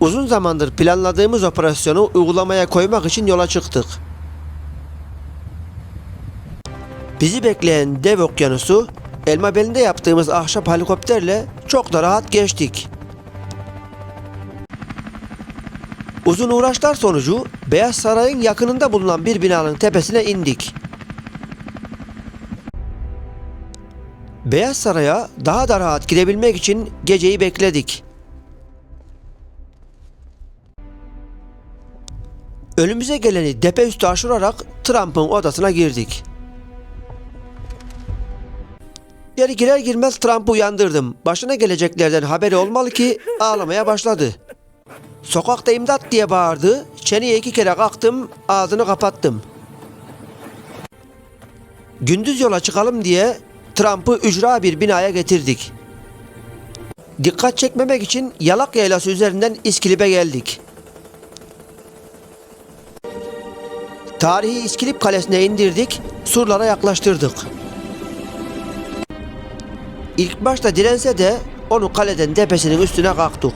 Uzun zamandır planladığımız operasyonu uygulamaya koymak için yola çıktık. Bizi bekleyen dev okyanusu elma belinde yaptığımız ahşap helikopterle çok da rahat geçtik. Uzun uğraşlar sonucu Beyaz Saray'ın yakınında bulunan bir binanın tepesine indik. Beyaz Saray'a daha da rahat girebilmek için geceyi bekledik. Önümüze geleni depe üstü aşırarak Trump'ın odasına girdik. İçeri girer girmez Trump'ı uyandırdım. Başına geleceklerden haberi olmalı ki ağlamaya başladı. Sokakta imdat diye bağırdı. Çeneye iki kere kalktım, ağzını kapattım. Gündüz yola çıkalım diye Trump'ı ücra bir binaya getirdik. Dikkat çekmemek için Yalak Yaylası üzerinden İskilip'e geldik. Tarihi İskilip Kalesi'ne indirdik, surlara yaklaştırdık. İlk başta dirense de onu kaleden tepesinin üstüne kalktık.